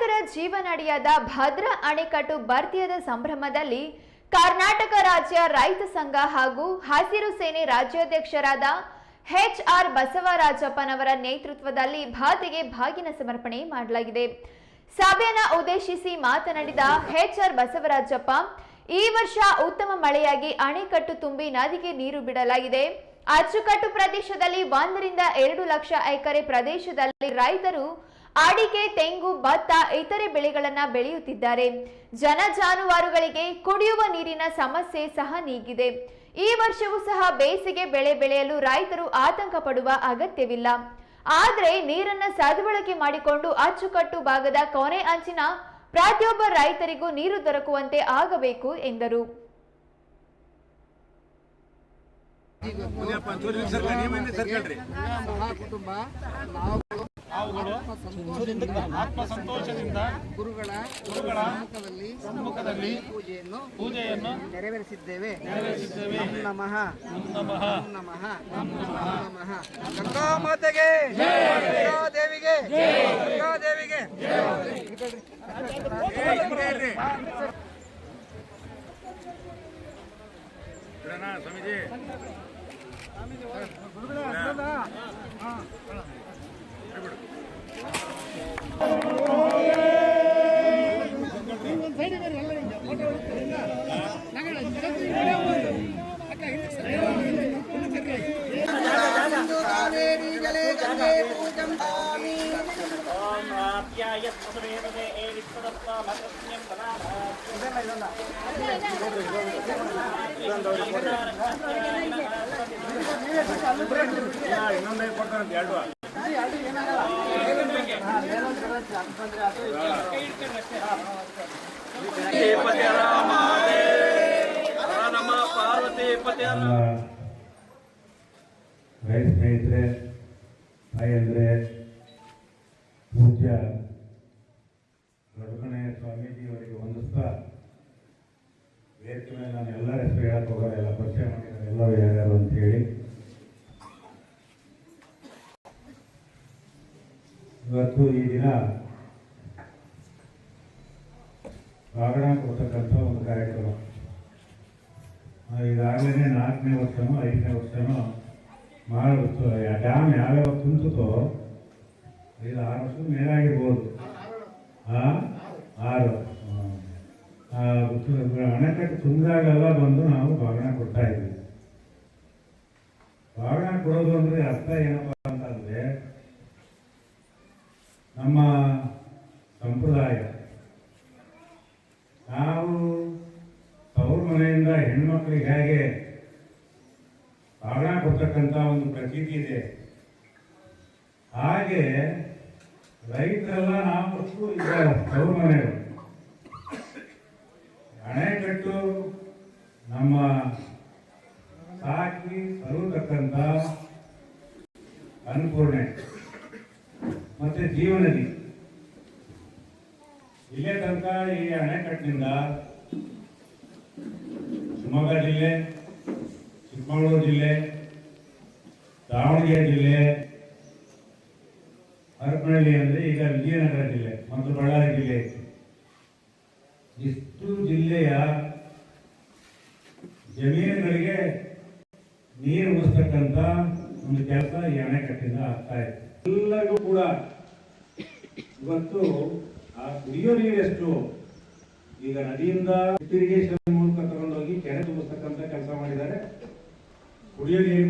ರೈತರ ಜೀವನಡಿಯಾದ ಭದ್ರಾ ಅಣೆಕಟ್ಟು ಭರ್ತಿಯಾದ ಸಂಭ್ರಮದಲ್ಲಿ ಕರ್ನಾಟಕ ರಾಜ್ಯ ರೈತ ಸಂಘ ಹಾಗೂ ಹಸಿರು ಸೇನೆ ರಾಜ್ಯಾಧ್ಯಕ್ಷರಾದ ಎಚ್ ಆರ್ ಬಸವರಾಜಪ್ಪನವರ ನೇತೃತ್ವದಲ್ಲಿ ಭದ್ರೆಗೆ ಭಾಗಿನ ಸಮರ್ಪಣೆ ಮಾಡಲಾಗಿದೆ. ಸಭೆಯನ್ನು ಉದ್ದೇಶಿಸಿ ಮಾತನಾಡಿದ ಎಚ್ ಆರ್ ಬಸವರಾಜಪ್ಪ, ಈ ವರ್ಷ ಉತ್ತಮ ಮಳೆಯಾಗಿ ಅಣೆಕಟ್ಟು ತುಂಬಿ ನದಿಗೆ ನೀರು ಬಿಡಲಾಗಿದೆ. ಅಚ್ಚುಕಟ್ಟು ಪ್ರದೇಶದಲ್ಲಿ ಒಂದರಿಂದ ಎರಡು ಲಕ್ಷ ಎಕರೆ ಪ್ರದೇಶದಲ್ಲಿ ರೈತರು ಅಡಿಕೆ ತೆಂಗು ಭತ್ತ ಇತರೆ ಬೆಳೆಗಳನ್ನ ಬೆಳೆಯುತ್ತಿದ್ದಾರೆ. ಜನ ಜಾನುವಾರುಗಳಿಗೆ ಕುಡಿಯುವ ನೀರಿನ ಸಮಸ್ಯೆ ಸಹ ನೀಗಿದೆ. ಈ ವರ್ಷವೂ ಸಹ ಬೇಸಿಗೆ ಬೆಳೆ ಬೆಳೆಯಲು ರೈತರು ಆತಂಕ ಪಡುವ ಅಗತ್ಯವಿಲ್ಲ. ಆದರೆ ನೀರನ್ನ ಸದ್ಬಳಕೆ ಮಾಡಿಕೊಂಡು ಅಚ್ಚುಕಟ್ಟು ಭಾಗದ ಕೊನೆ ಅಂಚಿನ ಪ್ರತಿಯೊಬ್ಬ ರೈತರಿಗೂ ನೀರು ದೊರಕುವಂತೆ ಆಗಬೇಕು ಎಂದರು. ಮಹಾ ಆತ್ಮ ಸಂತೋಷದಿಂದ ಗುರುಗಳ ಗುರುಗಳ ಸಮ್ಮುಖದಲ್ಲಿ ಪೂಜೆಯನ್ನು ಪೂಜೆಯನ್ನು ನೆರವೇರಿಸಿದ್ದೇವೆ. ನೆರವೇರಿಸಿದ್ದೇವೆ. ನಮಃ ನಮಃ. ನಮಃ ನಮ್. ನಮಃ ಗಂಗಾ ಮಾತೆಗೆ ಗಂಗಾ ದೇವಿಗೆ ಗಂಗಾ ದೇವಿಗೆ. ಸ್ವಾಮೀಜಿ ಕಾವೇರಿ ಜಲೆ ಗಂಗೆ ಪೂಜಂ ಭಾಮಿ ಇನ್ನೊಂದೇ ಕೊಡ್ತಾರಂತೆ ಎರಡು. ಎಲ್ಲ ರೈತ ಸ್ನೇಹಿತರೆ, ತಾಯಂದ್ರೆ, ಪೂಜ್ಯ ರಘುಗಣೇಶ ಸ್ವಾಮೀಜಿಯವರಿಗೆ ವಂದಿಸ್ತಾ ವೇದಿಕೆ ಮೇಲೆ ನಾನು ಎಲ್ಲರ ಹೆಸರು ಹೇಳಕ್ ಹೋಗೋಲ್ಲ, ಎಲ್ಲ ಪರಿಚಯ ಮಾಡಿದ್ದಾರೆ, ಎಲ್ಲರೂ ಯಾರ್ಯಾರು ಅಂತ ಹೇಳಿ. ಇವತ್ತು ಈ ದಿನ ಬಾಗಣ ಕೊಡ್ತಕ್ಕಂಥ ಒಂದು ಕಾರ್ಯಕ್ರಮ. ಈಗಾಗಲೇ ನಾಲ್ಕನೇ ವರ್ಷನೋ, ಐದನೇ ವರ್ಷನೋ ಮಾಡಬೇಕು ಡ್ಯಾಮ್ ಯಾವ್ಯಾವ ತುಂಬಿಸುತ್ತೋ, ಐದು, ಆರು ವರ್ಷ ಮೇಲಾಗಿರ್ಬೋದು. ಆ, ಆರು. ಅಣೆಕಟ್ಟು ತುಂಬಿದಾಗೆಲ್ಲ ಬಂದು ನಾವು ಭಾಗಣ ಕೊಡ್ತಾ ಇದ್ವಿ ಭಾಗಣ ಕೊಡೋದು ಅಂದರೆ ಅರ್ಥ ಏನಪ್ಪ ಅಂತಂದರೆ ನಮ್ಮ ಸಂಪ್ರದಾಯ ನಾವು ತವರು ಮನೆಯಿಂದ ಹೆಣ್ಮಕ್ಳಿಗೆ ಹೇಗೆ ಬಾಗಣ ಕೊಡ್ತಕ್ಕಂಥ ಒಂದು ಪ್ರತೀತಿ ಇದೆ. ಹಾಗೆ ರೈತರೆಲ್ಲ ನಾವು ಈಗ ತವರು ಮನೆಗಳು ಅಣೆಕಟ್ಟು ನಮ್ಮ ಸಾಕಿ ತರುತಕ್ಕಂಥ ಅನ್ಪೂರ್ಣೆ ಮತ್ತೆ ಜೀವನದಿ. ಇಲ್ಲೇ ತನಕ ಈ ಅಣೆಕಟ್ಟಿನಿಂದ ಶಿವಮೊಗ್ಗ ಜಿಲ್ಲೆ ಚಿಕ್ಕಮಗಳೂರು ಜಿಲ್ಲೆ, ದಾವಣಗೆರೆ ಜಿಲ್ಲೆ ಹರಪನಹಳ್ಳಿ ಅಂದರೆ ಈಗ ವಿಜಯನಗರ ಜಿಲ್ಲೆ, ಮತ್ತು ಬಳ್ಳಾರಿ ಜಿಲ್ಲೆ ಇಷ್ಟು ಜಿಲ್ಲೆಯ ಜಮೀನುಗಳಿಗೆ ನೀರು ಉಳಿಸ್ತಕ್ಕಂಥ ಒಂದು ಕೆಲಸ ಈ ಅಣೆಕಟ್ಟಿಂದ ಆಗ್ತಾ ಇದೆ. ಎಲ್ಲರಿಗೂ ಕೂಡ ಇವತ್ತು ಆ ಕುಡಿಯೋ ನೀರೆಷ್ಟು ಈಗ ನದಿಯಿಂದ ಇರಿಗೇಷನ್ ಮೂಲಕ ತಗೊಂಡೋಗಿ ಕೆರೆ ತುಂಬಿಸ್ತಕ್ಕಂಥ ಕೆಲಸ ಮಾಡಿದ್ದಾರೆ. ಕುಡಿಯೋ ನೀರು